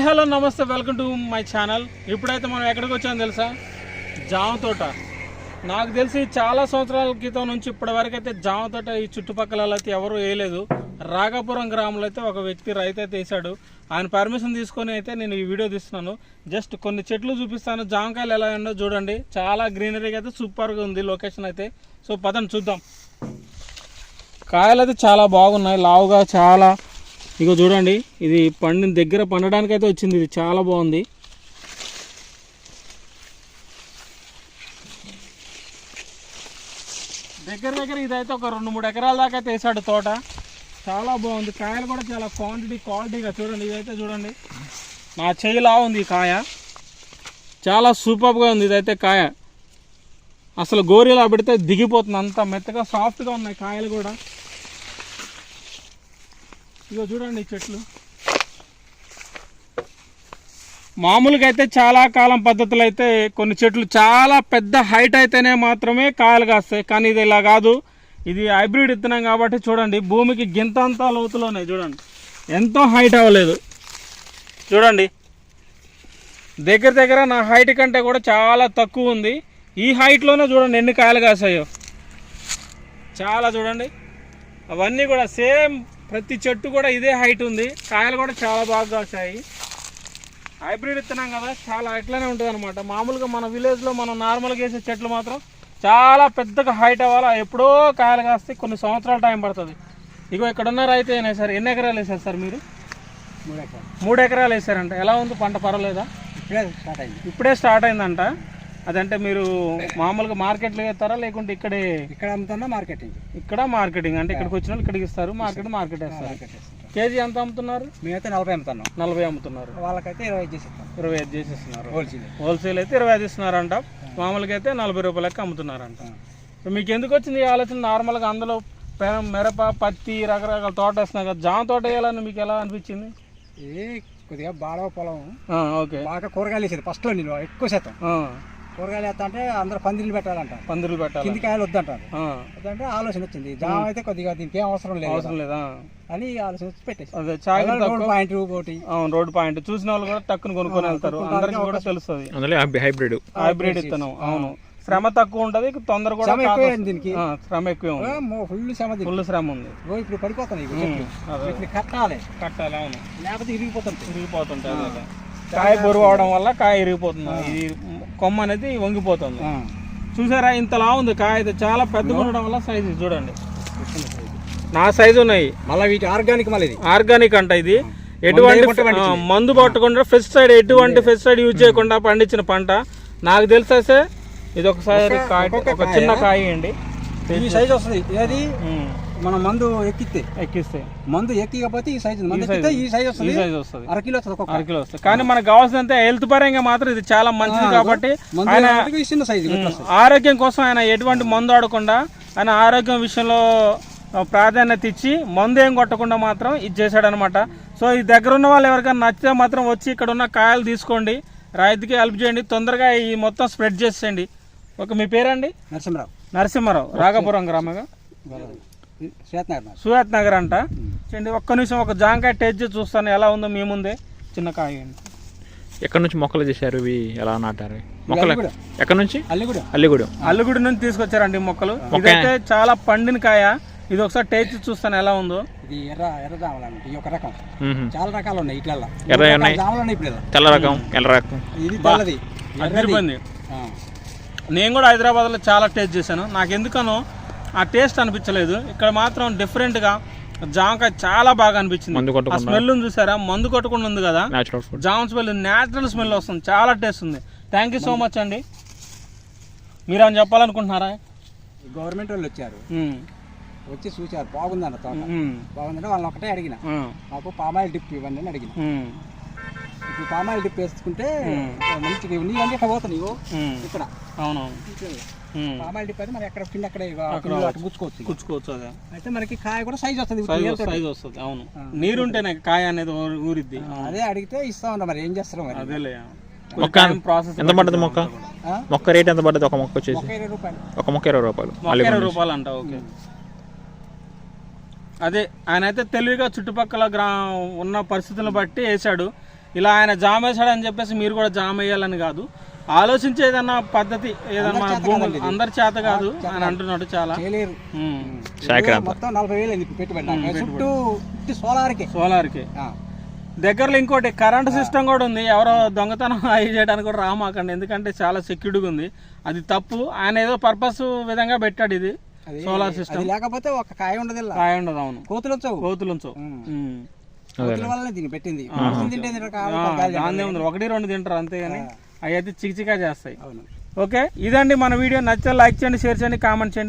Hi hello నమస్తే welcome to my channel. ఇప్పుడైతే మనం ఎక్కడికి వచ్చామో తెలుసా? జామ తోట. నాకు తెలిసి చాలా సంవత్సరాల క్రితం నుంచి ఇప్పటి వరకు అయితే జామ తోట ఈ చుట్టుపక్కల అయితే ఎవరు వేయలేదు. రాఘాపురం గ్రామంలో అయితే ఒక వ్యక్తి రైతు అయితే వేసాడు ఆయన పర్మిషన్ తీసుకొని అయితే నేను ఈ వీడియో తీస్తున్నాను. జస్ట్ కొన్ని చెట్లు చూపిస్తాను. జామకాయలు ఎలా ఉండో చూడండి. చాలా గ్రీనరీగా అయితే సూపర్గా ఉంది లొకేషన్ అయితే. సో పదండి చూద్దాం. కాయలు అయితే చాలా బాగున్నాయి. లావుగా చాలా ఇగో చూడండి ఇది పండిన దగ్గర పండడానికి అయితే వచ్చింది ఇది చాలా బాగుంది. దగ్గర దగ్గర ఇదైతే ఒక రెండు మూడు ఎకరాల దాకా అయితే వేసాడు తోట. చాలా బాగుంది కాయలు కూడా చాలా క్వాంటిటీ క్వాలిటీగా చూడండి ఇదైతే చూడండి. నా చేయిలా ఉంది కాయ. చాలా సూపర్గా ఉంది ఇదైతే కాయ. అసలు గోరీలా పెడితే దిగిపోతుంది అంత మెత్తగా సాఫ్ట్గా ఉన్నాయి కాయలు కూడా. ఇగో చూడండి చెట్లు. మామూలుగా అయితే చాలా కాలం పద్ధతులు అయితే కొన్ని చెట్లు చాలా పెద్ద హైట్ అయితేనే మాత్రమే కాయలు కాస్తాయి. కానీ ఇది ఇలా కాదు. ఇది హైబ్రిడ్ ఇత్తనం కాబట్టి చూడండి భూమికి గింతంతా లోతులోనే చూడండి. ఎంతో హైట్ అవ్వలేదు. చూడండి దగ్గర దగ్గర నా హైట్ కంటే కూడా చాలా తక్కువ ఉంది. ఈ హైట్లోనే చూడండి ఎన్ని కాయలు కాసాయో. చాలా చూడండి అవన్నీ కూడా సేమ్ ప్రతి చెట్టు కూడా ఇదే హైట్ ఉంది. కాయలు కూడా చాలా బాగా కాసాయి. హైబ్రిడ్ ఇస్తున్నాం కదా చాలా ఇట్లానే ఉంటుంది అనమాట మామూలుగా మన విలేజ్లో మనం నార్మల్గా వేసే చెట్లు మాత్రం చాలా పెద్దగా హైట్ అవ్వాలి? ఎప్పుడో కాయలు కాస్తే కొన్ని సంవత్సరాల టైం పడుతుంది. ఇగో ఇక్కడ ఉన్న రైతు అయినా సార్ ఎన్ని ఎకరాలు వేసారు సార్ మీరు? మూడు ఎకరాలు. మూడు ఎకరాలు వేసారంట. ఎలా ఉంది పంట? పర్వాలేదా? ఇప్పుడే స్టార్ట్ అయింది. ఇప్పుడే స్టార్ట్ అయిందంట. అదంటే మీరు మామూలుగా మార్కెట్లో వేస్తారా? లేకుంటే ఇక్కడే ఇక్కడ అమ్ముతున్నా మార్కెటింగ్. ఇక్కడ మార్కెటింగ్. అంటే ఇక్కడికి వచ్చిన వాళ్ళు ఇక్కడికి ఇస్తారు మార్కెట్ మార్కెట్ వేస్తారు. కేజీ ఎంత అమ్ముతున్నారు? మేమైతే నలభై అమ్ముతున్నాం. నలభై అమ్ముతున్నారు. వాళ్ళకైతే ఇరవై చేసి ఇస్తాం ఇరవై ఐదు చేసేస్తున్నారు. హోల్సేల్. హోల్సేల్ అయితే ఇరవై ఐదు ఇస్తున్నారంట. మామూలుగా అయితే నలభై రూపాయలకి అమ్ముతున్నారంట. మీకు ఎందుకు వచ్చింది ఈ ఆలోచన? నార్మల్గా అందులో మిరప పత్తి రకరకాల తోట వేస్తున్నారు కదా. జామ తోట వేయాలని మీకు ఎలా అనిపించింది? ఇది కొద్దిగా బాడవ పొలం. ఓకే. బాగా కూరగాయలు వేసేది ఫస్ట్లో నేను ఎక్కువ శాతం. కూరగాయలు వేస్తా అంటే అందరూ పందిరిలు పెట్టాలంట. పందిర్లు పెట్టాలి. కింది కాయలు వద్దంటారు వద్దంటే ఆలోచన వచ్చింది. జామ అయితే కొద్దిగా దీనికి ఏం అవసరం లేదు అవసరం లేదా? అని ఆలోచన వచ్చి పెట్టేసి అదే రోడ్ పాయింట్ ఒకటి. అవును రోడ్ పాయింట్. చూసిన వాళ్ళు కూడా టక్కుని కొనుక్కొని వెళ్తారు. అందరికి కూడా తెలుస్తుంది. అందులో హైబ్రిడ్. హైబ్రిడ్ ఇత్తనం అవును. శ్రమ తక్కువ ఉంటది తొందర కూడా. దీనికి. శ్రమ ఎక్కువే ఉంది. ఫుల్ శ్రమ ఫుల్ శ్రమ ఉంది. ఇప్పుడు పడిపోతున్నాయి కట్టాలి. కట్టాలి అవును. లేకపోతే ఇరిగిపోతుంది ఇరిగిపోతుంటాయి. కాయ బరువు అవడం వల్ల కాయ ఇరిగిపోతుంది. ఇది కొమ్మ అనేది వంగిపోతుంది. చూసారా ఇంతలా ఉంది. కాయ అయితే చాలా పెద్దగా ఉండడం వల్ల సైజు చూడండి. నా సైజు ఉన్నాయి. మళ్ళీ వీటి ఆర్గానిక్ మళ్ళీ ఆర్గానిక్ అంట ఇది. ఎటువంటి మందు పట్టకుండా పెస్టిసైడ్ ఎటువంటి పెస్టిసైడ్ యూజ్ చేయకుండా పండించిన పంట. నాకు తెలిసేసే ఇది ఒకసారి ఒక చిన్న కాయ? అండి. సైజ్ వస్తుంది. మనం మందు ఎక్కితే? ఎక్కిస్తే. మందు ఎక్కికపోతే ఈ సైజ్ మందు ఎక్కితే ఈ సైజ్ ఈ వస్తుంది. సైజ్ వస్తుంది. అరకిలో వస్తుంది ఒక్కొక్క. అర కిలో వస్తుంది. కానీ మనకు కావాల్సినంత హెల్త్ పరంగా మాత్రం ఇది చాలా మంచిది కాబట్టి ఆయన చిన్న సైజ్ ఆరోగ్యం కోసం ఆయన ఎటువంటి మందు ఆడకుండా ఆయన ఆరోగ్యం విషయంలో ప్రాధాన్యత ఇచ్చి మందు ఏం కొట్టకుండా మాత్రం ఇది చేశాడనమాట. సో ఈ దగ్గర ఉన్న వాళ్ళు ఎవరికైనా నచ్చితే మాత్రం వచ్చి ఇక్కడ ఉన్న కాయలు తీసుకోండి. రైతుకి హెల్ప్ చేయండి. తొందరగా ఈ మొత్తం స్ప్రెడ్ చేసేయండి. ఒక మీ పేరండి? నరసింహరావు. నరసింహారావు రాఘపురం గ్రామంగా సూరత్ నగర్. అంట. చూడండి ఒక్క నిమిషం ఒక జాంకాయ టేస్ట్ చేసి చూస్తాను. ఎలా ఉందో మీ ముందే చిన్న కాయ ఎక్కడి నుంచి మొక్కలు చేశారు? ఇవి ఎలా నాటారు? మొక్కలు అల్లిగూడెం. ఎక్కడి నుంచి? అల్లిగూడెం. అల్లిగూడెం. అల్లుగుడి నుంచి తీసుకొచ్చారండి మొక్కలు. ఇదైతే చాలా పండిన కాయ. ఇది ఒకసారి టేస్ట్ చేసి చూస్తాను ఎలా ఉందో. ఇది ఎర్ర ఎర్ర జామలు అన్నమాట ఈ ఒక రకం. చాలా రకాలు ఉన్నాయి ఇట్లల్లో. ఎర్ర ఉన్నాయి. రకాల జామలు ఉన్నాయి ఇప్పుడు ఇలా. తెల్ల రకం ఎల్ల రకం. ఇది తెల్లది. నేను కూడా హైదరాబాద్లో చాలా టేస్ట్ చేశాను. నాకు ఎందుకనో ఆ టేస్ట్ అనిపించలేదు. ఇక్కడ మాత్రం డిఫరెంట్గా జామకాయ చాలా బాగా అనిపించింది. ఆ స్మెల్ చూసారా? మందు కొట్టకుండా ఉంది కదా? జామ స్మెల్ న్యాచురల్ స్మెల్ వస్తుంది. చాలా టేస్ట్ ఉంది. థ్యాంక్ యూ సో మచ్ అండి. మీరేమైనా చెప్పాలనుకుంటున్నారా? ఈ గవర్నమెంట్ వాళ్ళు వచ్చారు. వచ్చి చూశారు. బాగుందన్న తోట. బాగుందంటే వాళ్ళని ఒకటే అడిగిన. మాకు పామాయిల్ డిప్ ఇవ్వండి అని అడిగిన. ఇప్పుడు పామాయిల్ డిప్ వేసుకుంటే. మంచిగా నీ అంటే ఇట్లా పోతాయి ఇగో ఉమ్, ఇక్కడ. అవునవును. పామాయిల్ డిప్ అయితే మనం ఎక్కడ కింద అక్కడ గుచ్చుకోవచ్చు ఇగో. కూర్చుకోవచ్చు అదే. అయితే మనకి కాయ కూడా సైజ్ వస్తుంది. సైజ్ వస్తుంది అవును. నీరుంటేనే కాయ అనేది ఊరిద్ది. అదే అడిగితే ఇస్తామన్నా మరి ఏం చేస్తాం మరి? అదేలే. మొక్క ప్రాసెస్ ఎంత పడుతుంది మొక్క? మొక్క రేట్ ఎంత పడుతుంది ఒక మొక్క వచ్చేసి? ఒక మొక్క ఇరవై రూపాయలు. మొక్క ఇరవై రూపాయలు అంట ఓకే. అదే ఆయన అయితే తెలివిగా చుట్టుపక్కల గ్రా ఉన్న పరిస్థితులను బట్టి వేసాడు ఇలా ఆయన జామ వేసాడని చెప్పేసి మీరు కూడా జామ వేయాలని కాదు. ఆలోచించే ఏదన్నా పద్ధతి ఏదన్నా భూములు అందరి చేత కాదు అని అంటున్నాడు చాలా. మొత్తం నలభై వేలు పెట్టుబడి. చుట్టూ సోలార్కే. దగ్గరలో ఇంకోటి కరెంట్ సిస్టమ్ కూడా ఉంది. ఎవరో దొంగతనం అవి చేయడానికి కూడా రామాకండి. ఎందుకంటే చాలా సెక్యూర్డ్గా ఉంది. అది తప్పు. ఆయన ఏదో పర్పస్ విధంగా పెట్టాడు ఇది. సోలార్ అది సిస్టమ్. లేకపోతే ఒక కాయ ఉండదు కాయ ఉండదు అవును. కోతులు కోతులు పెట్టింది. ఒకటి రెండు తింటారు అంతేగాని. అవి అయితే చికిచికా చేస్తాయి. అవును. ఓకే? ఇదండి మన వీడియో. నచ్చే లైక్ చేయండి షేర్ చేయండి కామెంట్ చేయండి.